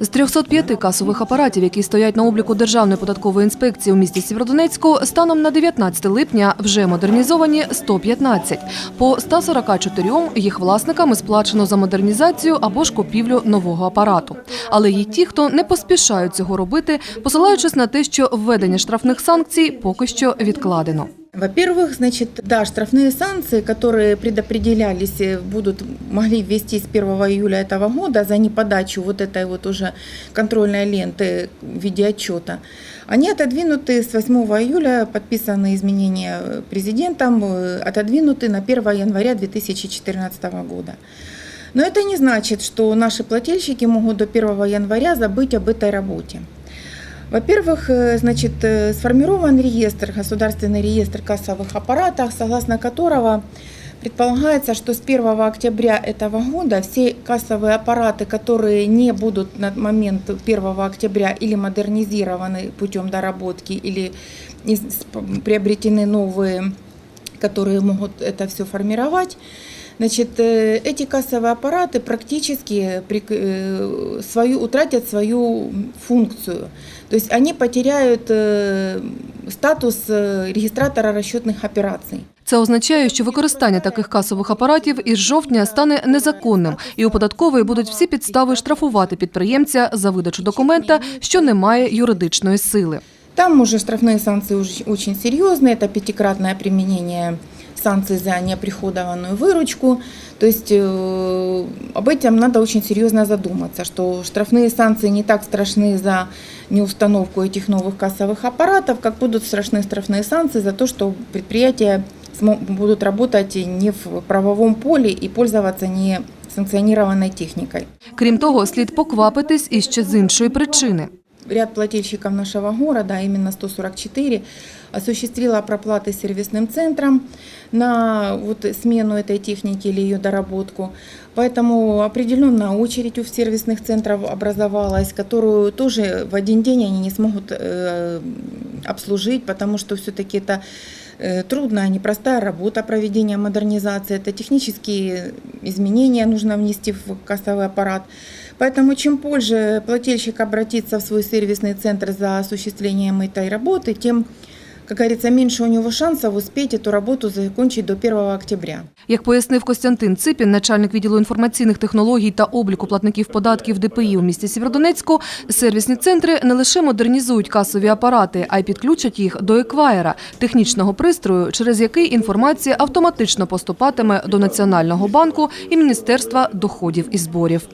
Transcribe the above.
З 305 касових апаратів, які стоять на обліку Державної податкової інспекції у місті Сєвєродонецьку, станом на 19 липня вже модернізовані 115. По 144 їх власниками сплачено за модернізацію або ж купівлю нового апарату. Але є ті, хто не поспішають цього робити, посилаючись на те, що введення штрафних санкцій поки що відкладено. Во-первых, значит, да, штрафные санкции, которые предопределялись, будут, могли ввести с 1 июля этого года за неподачу вот этой вот уже контрольной ленты в виде отчета, они отодвинуты с 8 июля, подписаны изменения президентом, э, отодвинуты на 1 января 2014 года. Но это не значит, что наши плательщики могут до 1 января забыть об этой работе. Во-первых, э, значит, э, сформирован реестр, государственный реестр кассовых аппаратов, согласно которого предполагается, что с 1 октября этого года все кассовые аппараты, которые не будут на момент 1 октября или модернизированы путем доработки, или приобретены новые, которые могут это все формировать, Значит, э, эти кассовые аппараты практически прик- э, свою, утратят свою функцию. То есть они потеряют э, статус э, регистратора расчетных операций. Це означає, що використання таких касових апаратів із жовтня стане незаконним, і у податкової будуть всі підстави штрафувати підприємця за видачу документа, що не має юридичної сили. Там уже штрафные санкции уж- очень серьезные. Это пятикратное применение санкций за неоприходованную выручку. То есть э, об этом надо очень серьезно задуматься, что штрафные санкции не так страшны за неустановку этих новых кассовых аппаратов, как будут страшны штрафные санкции за то, что предприятия смо- будут работать не в правовом поле и пользоваться не санкционированной техникой. Крім того, слід поквапитись і ще з іншої причини. Ряд плательщиков нашего города, а именно 144, осуществила проплаты сервисным центром на вот смену этой техники или ее доработку. Поэтому определенная очередь у сервисных центров образовалась, которую тоже в один день они не смогут э, обслужить, потому что все-таки это э, трудная, непростая работа проведения модернизации, это технические изменения нужно внести в кассовый аппарат. Поэтому чем позже плательщик обратится в свой сервисный центр за осуществлением этой работы, тем, как говорится, меньше у него шансов успеть эту работу закончить до 1 октября. Як пояснив Костянтин Ципін, начальник відділу інформаційних технологій та обліку платників податків ДПІ у місті Сєвєродонецьку, сервісні центри не лише модернізують касові апарати, а й підключать їх до еквайера – технічного пристрою, через який інформація автоматично поступатиме до Національного банку і Міністерства доходів і зборів.